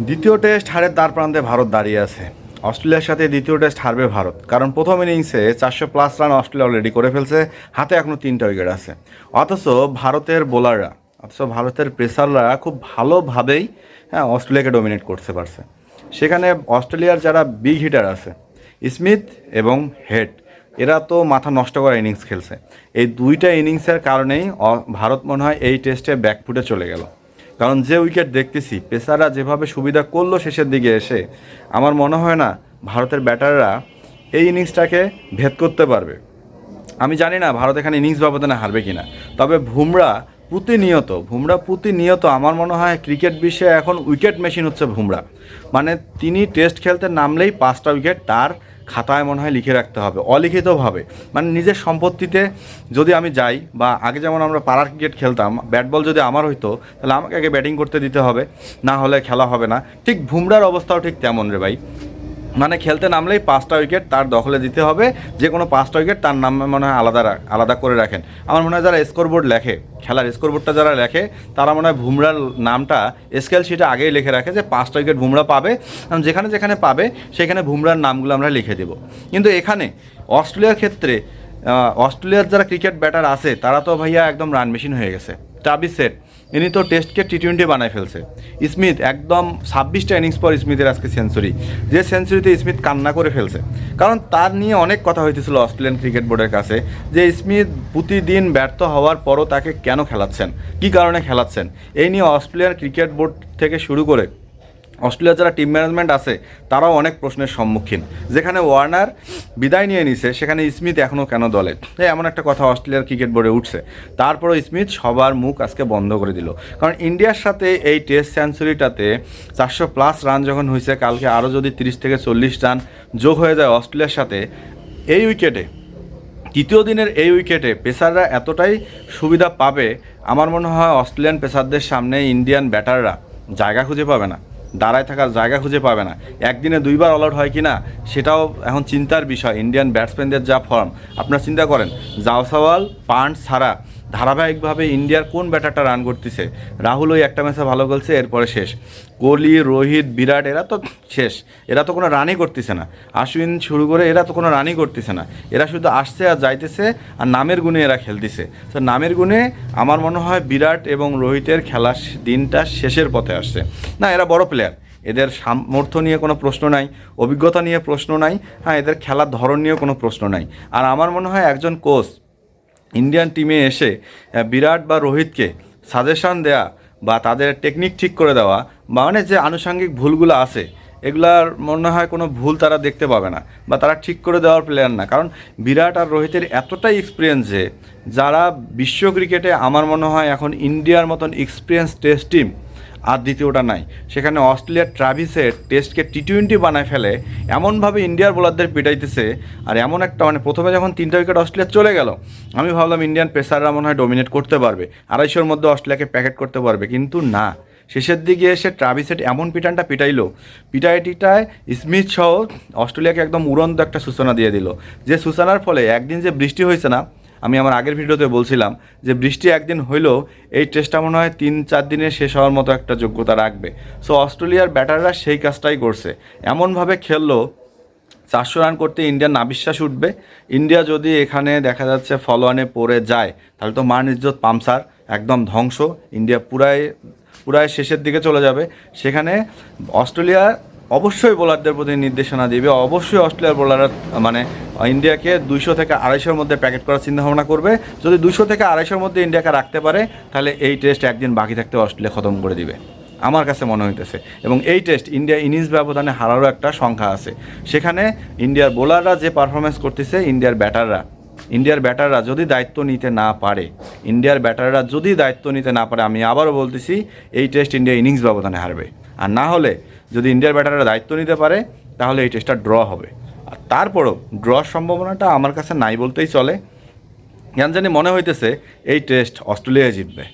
দ্বিতীয় টেস্ট হারের দ্বার প্রান্তে ভারত দাঁড়িয়ে আছে। অস্ট্রেলিয়ার সাথে দ্বিতীয় টেস্ট হারবে ভারত, কারণ প্রথম ইনিংসে চারশো প্লাস রান অস্ট্রেলিয়া অলরেডি করে ফেলছে, হাতে এখনও তিনটা উইকেট আছে। অথচ ভারতের বোলাররা, অথচ ভারতের প্রেসাররা খুব ভালোভাবেই হ্যাঁ অস্ট্রেলিয়াকে ডমিনেট করতে পারছে। সেখানে অস্ট্রেলিয়ার যারা বিগ হিটার আছে, স্মিথ এবং হেড, এরা তো মাথা নষ্ট করা ইনিংস খেলছে। এই দুইটা ইনিংসের কারণেই ভারত মনে হয় এই টেস্টে ব্যাকফুটে চলে গেল। কারণ যে উইকেট দেখতেছি, পেসাররা যেভাবে সুবিধা করল শেষের দিকে এসে, আমার মনে হয় না ভারতের ব্যাটাররা এই ইনিংসটাকে ভেদ করতে পারবে। আমি জানি না ভারত এখানে ইনিংস ব্যবধানে হারবে কিনা। তবে ভুমরা প্রতিনিয়ত ভুমরা প্রতিনিয়ত আমার মনে হয় ক্রিকেট বিশ্বে এখন উইকেট মেশিন হচ্ছে ভুমরা। মানে তিনি টেস্ট খেলতে নামলেই পাঁচটা উইকেট তার খাতায় মনে হয় লিখে রাখতে হবে, অলিখিতভাবে। মানে নিজের সম্পত্তিতে যদি আমি যাই বা আগে যেমন আমরা পাড়ার ক্রিকেট খেলতাম ব্যাট বল যদি আমার হইতো, তাহলে আমাকে আগে ব্যাটিং করতে দিতে হবে, না হলে খেলা হবে না। ঠিক ভুমরার অবস্থাও ঠিক তেমন রে ভাই। মানে খেলতে নামলেই পাঁচটা উইকেট তার দখলে দিতে হবে। যে কোনো পাঁচটা উইকেট তার নামে মনে হয় আলাদা আলাদা করে রাখেন। আমার মনে হয় যারা স্কোরবোর্ড লেখে, খেলার স্কোরবোর্ডটা যারা লেখে, তারা মনে হয় বুমরার নামটা স্কেল শিটে আগেই লিখে রাখে যে পাঁচটা উইকেট বুমরা পাবে। যেখানে যেখানে পাবে, সেখানে বুমরার নামগুলো আমরা লিখে দেবো। কিন্তু এখানে অস্ট্রেলিয়ার ক্ষেত্রে অস্ট্রেলিয়ার যারা ক্রিকেট ব্যাটার আছে, তারা তো ভাইয়া একদম রান মেশিন হয়ে গেছে। টাবি সেট ইনি তো টেস্টকে টি টোয়েন্টি বানায় ফেলছে। স্মিথ একদম ছাব্বিশটা ইনিংস পর স্মিথের আজকে সেঞ্চুরি যে সেঞ্চুরিতে স্মিথ কান্না করে ফেলছে। কারণ তার নিয়ে অনেক কথা হইতেছিল অস্ট্রেলিয়ান ক্রিকেট বোর্ডের কাছে, যে স্মিথ প্রতিদিন ব্যর্থ হওয়ার পরও তাকে কেন খেলাচ্ছেন? কি কারণে খেলাচ্ছেন? এই নিয়ে অস্ট্রেলিয়ান ক্রিকেট বোর্ড থেকে শুরু করে অস্ট্রেলিয়ার যারা টিম ম্যানেজমেন্ট আছে, তারাও অনেক প্রশ্নের সম্মুখীন। যেখানে ওয়ার্নার বিদায় নিয়ে নিছে, সেখানে স্মিথ এখনও কেন দলে? এমন একটা কথা অস্ট্রেলিয়ার ক্রিকেট বোর্ডে উঠছে। তারপরেও স্মিথ সবার মুখ আজকে বন্ধ করে দিল। কারণ ইন্ডিয়ার সাথে এই টেস্ট সেঞ্চুরিটাতে চারশো প্লাস রান যখন হয়েছে, কালকে আরও যদি তিরিশ থেকে চল্লিশ রান যোগ হয়ে যায় অস্ট্রেলিয়ার সাথে, এই উইকেটে, তৃতীয় দিনের এই উইকেটে পেসাররা এতটাই সুবিধা পাবে, আমার মনে হয় অস্ট্রেলিয়ান পেসারদের সামনে ইন্ডিয়ান ব্যাটাররা জায়গা খুঁজে পাবে না। দাঁড়ায় থাকার জায়গা খুঁজে পাবে না। একদিনে দুইবার অল আউট হয় কি না সেটাও এখন চিন্তার বিষয়। ইন্ডিয়ান ব্যাটসম্যানদের যা ফর্ম আপনারা চিন্তা করেন জাওসাওয়াল পান্ট ছাড়া ধারাবাহিকভাবে ইন্ডিয়ার কোন ব্যাটারটা রান করতেছে? রাহুল ওই একটা ম্যাচে ভালো খেলছে, এরপরে শেষ। কোহলি, রোহিত, বিরাট, এরা তো শেষ। এরা তো কোনো রানই করতেছে না। আশ্বিন শুরু করে এরা তো কোনো রানই করতেছে না। এরা শুধু আসছে আর যাইতেছে আর নামের গুণে এরা খেলতেছে। তো নামের গুণে আমার মনে হয় বিরাট এবং রোহিতের খেলার দিনটা শেষের পথে আসছে। না, এরা বড় প্লেয়ার এদের সামর্থ্য নিয়ে কোনো প্রশ্ন নাই, অভিজ্ঞতা নিয়ে প্রশ্ন নাই হ্যাঁ এদের খেলার ধরন নিয়েও কোনো প্রশ্ন নাই। আর আমার মনে হয় একজন কোচ ইন্ডিয়ান টিমে এসে বিরাট বা রোহিতকে সাজেশান দেয়া বা তাদের টেকনিক ঠিক করে দেওয়া বা মানে যে আনুষঙ্গিক ভুলগুলো আছে, এগুলার মনে হয় কোনো ভুল তারা দেখতে পাবে না বা তারা ঠিক করে দেওয়ার প্লেয়ার না। কারণ বিরাট আর রোহিতের এতটাই এক্সপিরিয়েন্স যে, যারা বিশ্ব ক্রিকেটে আমার মনে হয় এখন ইন্ডিয়ার মতন এক্সপিরিয়েন্স টেস্ট টিম আর দ্বিতীয়টা নাই। সেখানে অস্ট্রেলিয়ার ট্রাভিসের টেস্টকে টি টোয়েন্টি বানায় ফেলে, এমনভাবে ইন্ডিয়ার বোলারদের পিটাইতেছে, আর এমন একটা মানে প্রথমে যখন তিনটা উইকেট অস্ট্রেলিয়া চলে গেল, আমি ভাবলাম ইন্ডিয়ান পেসাররা মনে হয় ডোমিনেট করতে পারবে, আড়াইশোর মধ্যে অস্ট্রেলিয়াকে প্যাকেট করতে পারবে, কিন্তু না। শেষের দিকে এসে ট্রাভিসেট এমন পিটানটা পিটাইলো, পিটাইটিটায় স্মিথ সহ অস্ট্রেলিয়াকে একদম উড়ন্ত একটা সূচনা দিয়ে দিল, যে সূচনার ফলে একদিন যে বৃষ্টি হয়েছে না আমি আমার আগের ভিডিওতে বলছিলাম যে বৃষ্টি একদিন হইলেও এই টেস্টটা মনে হয় তিন, চার দিনে শেষ হওয়ার মতো একটা যোগ্যতা রাখবে। সো অস্ট্রেলিয়ার ব্যাটাররা সেই কাজটাই করছে। এমনভাবে খেললো, চারশো রান করতে ইন্ডিয়ার নাবিশ্বাস উঠবে। ইন্ডিয়া যদি এখানে দেখা যাচ্ছে ফলোয়ানে পড়ে যায়, তাহলে তো মান ইজ্জত পামসার একদম ধ্বংস। ইন্ডিয়া পুরাই পুরাই শেষের দিকে চলে যাবে। সেখানে অস্ট্রেলিয়া অবশ্যই বোলারদের প্রতি নির্দেশনা দিবে। অবশ্যই অস্ট্রেলিয়ার বোলাররা মানে ইন্ডিয়াকে দুইশো থেকে আড়াইশোর মধ্যে প্যাকেট করার চিন্তা ভাবনা করবে। যদি দুইশো থেকে আড়াইশোর মধ্যে ইন্ডিয়াকে রাখতে পারে, তাহলে এই টেস্ট একদিন বাকি থাকতে অস্ট্রেলিয়া খতম করে দিবে। আমার কাছে মনে হইতেছে। এবং এই টেস্ট ইন্ডিয়া ইনিংস ব্যবধানে হারারও একটা সংখ্যা আছে। সেখানে ইন্ডিয়ার বোলাররা যে পারফরমেন্স করতেছে, ইন্ডিয়ার ব্যাটাররা ইন্ডিয়ার ব্যাটাররা যদি দায়িত্ব নিতে না পারে, ইন্ডিয়ার ব্যাটাররা যদি দায়িত্ব নিতে না পারে, আমি আবারও বলতেছি, এই টেস্ট ইন্ডিয়া ইনিংস ব্যবধানে হারবে। আর না হলে যদি ইন্ডিয়ার ব্যাটাররা দায়িত্ব নিতে পারে, তাহলে এই টেস্টটা ড্র হবে। আর তারপরও ড্রর সম্ভাবনাটা আমার কাছে নাই বলতেই চলে। কেন জানি মনে হইতেছে এই টেস্ট অস্ট্রেলিয়ায় জিতবে।